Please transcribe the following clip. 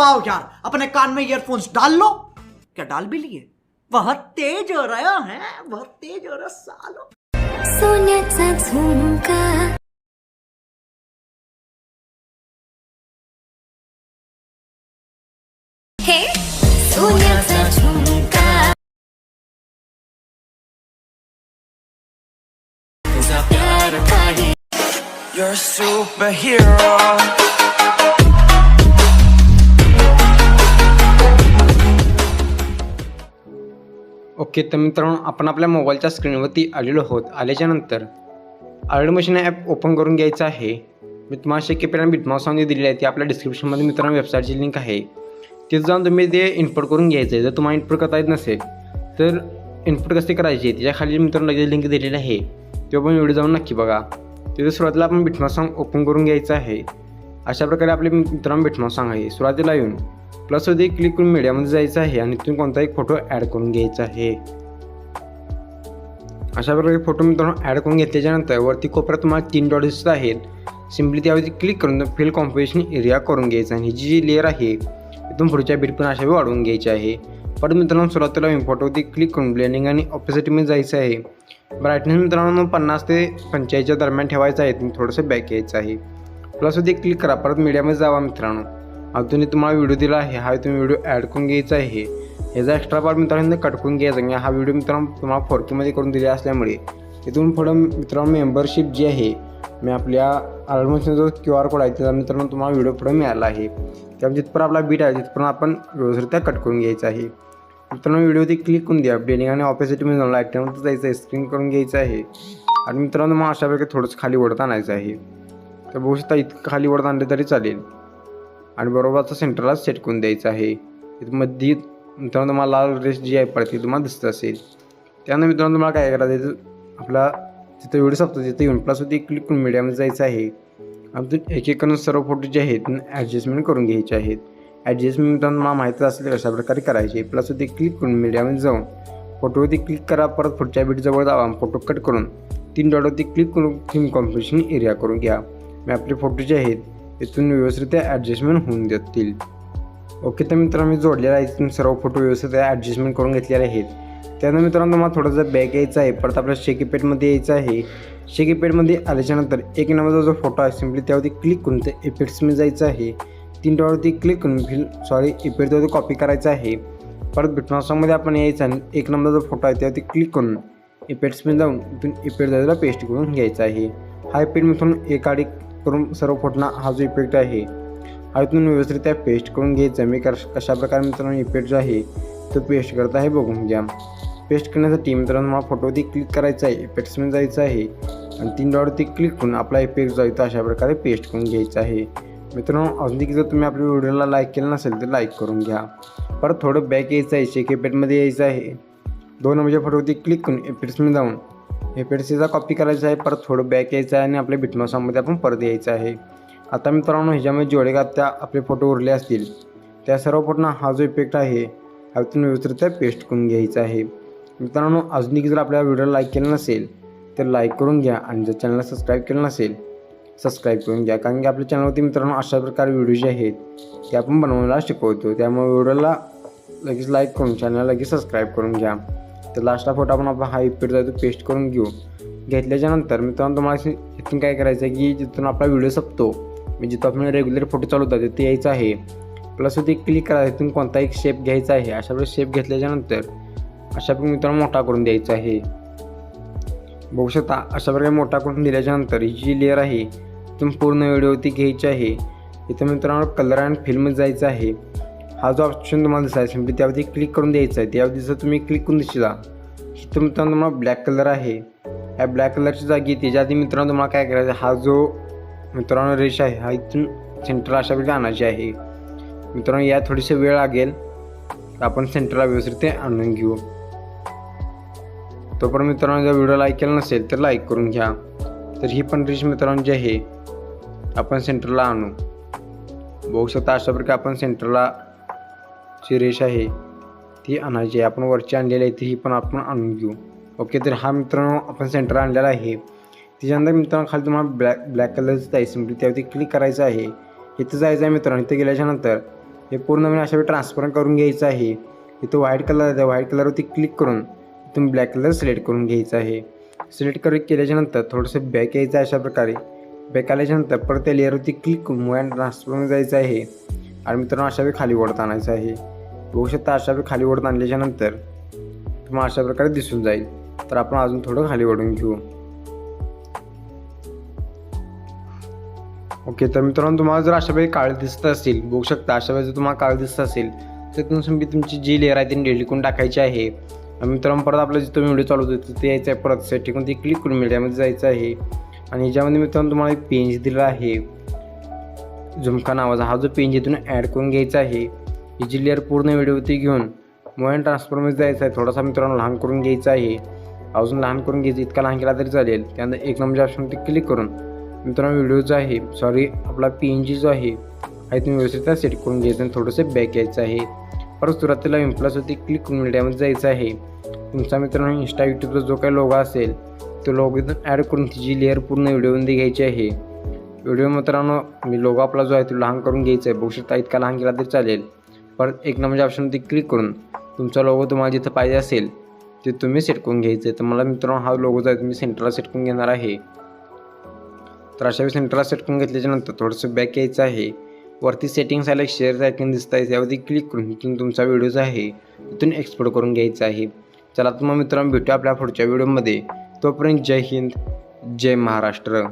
आओ यार अपने कान में ईयरफोन्स डाल लो। क्या डाल भी लिए? बहुत तेज हो रहा है बहुत तेज हो रहा सालो। सोन्याचा झुमका हे? सोन्याचा झुमका You're a superhero. ओके तर मित्रांनो आपण आपल्या मोबाईलच्या स्क्रीनवरती आलेलो आहोत. आल्याच्यानंतर आर्ड मशीन ॲप ओपन करून घ्यायचं आहे. मी तुम्हाला शक्य पेन बिटमाऊस दिलेली आहे ती आपल्या डिस्क्रिप्शनमध्ये मित्रांनो वेबसाईटची लिंक आहे. तिथं जाऊन तुम्ही ते इनपुट करून घ्यायचं आहे. जर तुम्हाला इनपुट करता येत नसेल तर इनपुट कसे करायचे त्याच्याखाली मित्रांनो लगेच लिंक दिलेली आहे. ते पण व्हिडिओ जाऊन नक्की बघा. तिथे सुरुवातीला आपण बिटमा सॉंग ओपन करून घ्यायचं आहे. अशा प्रकारे आपले मित्रांनो बिटमा सॉंग आहे. सुरुवातीला येऊन प्लसमध्ये क्लिक करून मीडियामध्ये जायचं आहे आणि तुम्ही कोणताही फोटो ॲड करून घ्यायचा आहे. अशा प्रकारे फोटो मित्रांनो ॲड करून घेतल्याच्यानंतर वरती कोपऱ्यात तुम्हाला तीन डॉट दिसत आहेत. सिम्पली त्यावरती क्लिक करून फिल कॉम्पोजिशन एरिया करून घ्यायचा आणि ही जी लेअर आहे इथून पुढच्या बीट पण अशा वाढवून घ्यायची आहे. परत मित्रांनो सुरुवातीला फोटोवरती क्लिक करून ब्लेंडिंग आणि ऑपोसिटमध्ये जायचं आहे. ब्राईटनेस मित्रांनो पन्नास ते पंचेचाळीसच्या दरम्यान ठेवायचं आहे. तुम्ही थोडंसं बॅक यायचं आहे. प्लसवरती क्लिक करा. परत मीडियामध्ये जावा मित्रांनो. अजूनही तुम्हाला व्हिडिओ दिला आहे. हा तुम्ही व्हिडिओ ॲड करून घ्यायचा आहे. याचा एक्स्ट्रा पार्ट मित्रांनो कटकून घ्यायचा आणि हा व्हिडिओ मित्रांनो तुम्हाला फोर केमध्ये करून दिला असल्यामुळे. तिथून पुढं मित्रांनो मेंबरशिप जी आहे मी आपल्या आलमोशन जो क्यू आर कोड आहे त्याचा मित्रांनो तुम्हाला व्हिडिओ पुढे मिळाला आहे. त्यामुळे जिथपर्यंत आपला बीट आहे तिथपर्यंत आपण व्यवस्थित्या कट करून घ्यायचा आहे. मित्रांनो व्हिडिओवरती क्लिक करून द्या. ब्लेडिंग आणि ऑपोजिटमध्ये जाऊन लाईटमध्ये जायचं आहे. स्क्रीन करून घ्यायचं आहे. आणि मित्रांनो मग अशा प्रकारे थोडंसं खाली ओढत आणायचं आहे. तर बघू शकता इतकं खाली ओढत आणलं तरी चालेल. आणि बरोबरचा सेंटरला सेट करून द्यायचं आहे. मध्ये मित्रांनो तुम्हाला लाल रेस जी आहे पडते तुम्हाला दिसत असेल. त्यानंतर मित्रांनो तुम्हाला काय करायचं आपला तिथं व्हिडिओ सापतो तिथं येऊन प्लस होती क्लिक करून मीडियामध्ये जायचं आहे. आणि तिथून एक एक करून सर्व फोटो जे आहेत ॲडजस्टमेंट करून घ्यायचे आहेत. ॲडजस्टमेंट मित्रांनो मला माहिती असेल कशा प्रकारे करायचे प्लस होती क्लिक करून मीडियामध्ये जाऊन फोटोवरती क्लिक करा परत पुढच्या बीटजवळ जावा फोटो कट करून तीन डॉटवरती क्लिक करून थीम कॉम्पिटिशन एरिया करून घ्या. मी आपले फोटो जे आहेत इथून व्यवस्थित ॲडजस्टमेंट होऊन देतील. ओके तर मित्रांनो मी जोडलेला आहे इथून सर्व फोटो व्यवस्थित ॲडजस्टमेंट करून घेतलेले आहेत. त्यानंतर मित्रांनो तुम्हाला थोडंसं बॅक यायचं आहे परत आपल्या शेकीपेडमध्ये यायचं आहे. शेकीपेडमध्ये आल्याच्यानंतर एक नंबरचा जो फोटो आहे सिम्पली त्यावरती क्लिक करून ते इफेक्ट्समध्ये जायचं आहे. तीन डॉटवरती क्लिक करून फिल सॉरी इफेक्टवरती कॉपी करायचं आहे. परत बिटमासॉंगमध्ये आपण यायचं आणि एक नंबरचा जो फोटो आहे त्यावरती क्लिक करून इफेक्ट्समध्ये जाऊन इथून इफेक्ट जायला पेस्ट करून घ्यायचा आहे. हा इफेक्ट मिथून एक आडी करून सर्व फोटोना हा जो इफेक्ट आहे हा इथून व्यवस्थितरित्या पेस्ट करून घ्यायचा मी कश कशा प्रकारे मित्रांनो इफेक्ट जो आहे तो पेस्ट करत आहे बघून घ्या. पेस्ट करण्यासाठी मित्रांनो मला फोटोवरती क्लिक करायचं आहे. इफेक्ट्समध्ये जायचं आहे. आणि तीन डॉटवरती क्लिक करून आपला इफेक्ट जो आहे तो अशा प्रकारे पेस्ट करून घ्यायचा आहे. मित्रांनो अजून देखील जर तुम्ही आपल्या व्हिडिओला लाईक केलं नसेल तर लाईक करून घ्या. परत थोडं बॅक यायचं आहे. शेक इफेक्टमध्ये यायचं आहे. दोन नंबरच्या फोटोवरती क्लिक करून इफेक्ट्समध्ये जाऊन इफेक्ट्सचा कॉपी करायचा आहे परत थोडं बॅक यायचं आहे आणि आपल्या बिटमासामध्ये आपण परत यायचं आहे. आता मित्रांनो ह्याच्यामध्ये जेवढे का त्या आपले फोटो उरले असतील. त्या सर्व फोटोना हा जो इफेक्ट आहे हा व्यवस्थितरित्या पेस्ट करून घ्यायचा आहे. मित्रांनो अजूनही जर आपल्या व्हिडिओला लाईक केला नसेल तर लाईक करून घ्या आणि जर चॅनलला सबस्क्राईब केलं नसेल सबस्क्राईब करून घ्या. कारण की आपल्या चॅनलवरती मित्रांनो अशा प्रकारे व्हिडिओ जे आहेत ते आपण बनवायला शिकवतो. त्यामुळे व्हिडिओला लगेच लाईक करून चॅनलला लगेच सबस्क्राईब करून घ्या. तर लास्टला फोटो आपण आपला हा इफेक्ट जातो पेस्ट करून घेऊ. घेतल्याच्यानंतर मित्रांनो तुम्हाला इथून काय करायचं आहे की जिथून आपला व्हिडिओ संपतो मी जिथं आपण रेग्युलर फोटो चालवतात तिथे यायचं आहे. प्लस ते क्लिक करायचं इथून कोणता एक शेप घ्यायचा आहे. अशा प्रकारे शेप घेतल्याच्यानंतर अशा प्रकारे मित्रांनो मोठा करून द्यायचा आहे. बघू शकता अशा प्रकारे मोठा करून दिल्याच्यानंतर ही जी लेअर आहे तुम्ही पूर्ण व्हिडिओवरती घ्यायची आहे. इथं मित्रांनो कलर अँड फिल्म जायचं आहे. हा जो ऑप्शन तुम्हाला दिसाय सिम्पली त्यावरती क्लिक करून द्यायचं आहे त्यावरती जर तुम्ही क्लिक करून दिसला इथं मित्रांनो तुम्हाला ब्लॅक कलर आहे. ह्या ब्लॅक कलरची जागी त्याच्या आधी मित्रांनो तुम्हाला काय करायचं हा जो मित्रांनो रेष आहे हा इथून सेंटरला अशा प्रकारे आणायची आहे. मित्रांनो या थोडीशी वेळ लागेल. आपण सेंटरला व्यवस्थित आणून घेऊ. तोपर्यंत मित्रांनो जर व्हिडिओ लाईक केला नसेल तर लाईक करून घ्या. तर ही पण रेष मित्रांनो जी आहे आपण सेंटरला आणू. बघू शकता अशा प्रकारे आपण सेंटरला जी रेष आहे ती आणायची आपण वरची आणलेली आहे तीही पण आपण आणून घेऊ. ओके तर हा मित्रांनो आपण सेंटर आणलेला आहे. त्याच्यानंतर मित्रांनो खाली तुम्हाला ब्लॅक ब्लॅक कलरचं आहे सिम्पली त्यावरती क्लिक करायचं आहे. इथं जायचं आहे मित्रांनो इथं गेल्याच्यानंतर हे पूर्ण मी अशा वेळी ट्रान्सफर करून घ्यायचं आहे. इथं व्हाईट कलर आहे व्हाईट कलरवरती क्लिक करून इथून ब्लॅक कलर सिलेक्ट करून घ्यायचं आहे. सिलेक्ट कर केल्याच्यानंतर थोडंसं बॅक यायचं आहे अशा प्रकारे. बॅक आल्याच्यानंतर परत त्या लेअरवरती क्लिक करून मुळ्या ट्रान्सफरून जायचं आहे. आणि मित्रांनो अशा वेळी खाली ओढत आणायचं आहे. बघू शकता अशा वेळी खाली ओढत आणल्याच्यानंतर तुम्हाला अशा प्रकारे दिसून जाईल. तर आपण अजून थोडं खाली ओढून घेऊ. ओके तर मित्रांनो तुम्हाला जर अशा वेळी काळ दिसत असेल बघू शकता अशा वेळी जर तुम्हाला काळ दिसत असेल तर तुम्ही तुमची जी लेअर आहे ती डिलिकून टाकायची आहे. आणि मित्रांनो परत आपला जिथं व्हिडिओ चालू होतो ते यायचं आहे परत सेटिंग ती क्लिक करून मीडियामध्ये जायचं आहे. आणि याच्यामध्ये मित्रांनो तुम्हाला एक पेंज दिलेला आहे. झुमका नावाचा हा जो पेंज इथून ॲड करून घ्यायचा आहे ही लेअर पूर्ण व्हिडिओवरती घेऊन मोबाईल ट्रान्सफरमध्ये जायचं आहे थोडासा मित्रांनो लहान करून घ्यायचा आहे. अजून लहान करून घ्यायचं इतका लहान केला तरी चालेल. त्यानंतर एक नंबरच्या ऑप्शनवरती क्लिक करून मित्रांनो व्हिडिओ जो आहे सॉरी आपला पी एन जी जो आहे हा तुम्ही व्यवस्थित सेट करून घ्यायचं आणि थोडंसं बॅक यायचं आहे. परत सुरुवातीला इम्प्लसवरती क्लिक करून मीडियामध्ये जायचं आहे. तुमचा मित्रांनो इंस्टा यूट्यूबचा जो काही लोगो असेल तो लोगो इथून ॲड करून तिची लेअर पूर्ण व्हिडिओमध्ये घ्यायची आहे. व्हिडिओ मित्रांनो मी लोगो आपला जो आहे तो लहान करून घ्यायचा आहे. बघू शकता इतका लहान केला तरी चालेल. परत एक नंबरच्या ऑप्शनवरती क्लिक करून तुमचा लोगो तुम्हाला जिथं पाहिजे असेल ते तुम्ही सेट करून घ्यायचं आहे. तर मला मित्रांनो हा लोगो जो आहे तुम्ही सेंटरला सेट करून घेणार आहे. तर अशा वेळी सेंटरला सेट करून घेतल्याच्यानंतर थोडंसं बॅक यायचं आहे. वरती सेटिंग्स आलं शेअर आयकन दिसत आहे. त्यावरती क्लिक करून इथून तुमचा व्हिडिओ जो आहे तिथून एक्सपोर्ट करून घ्यायचा आहे. चला तर मग मित्रांनो भेटूया आपल्या पुढच्या व्हिडिओमध्ये तोपर्यंत जय हिंद जय महाराष्ट्र.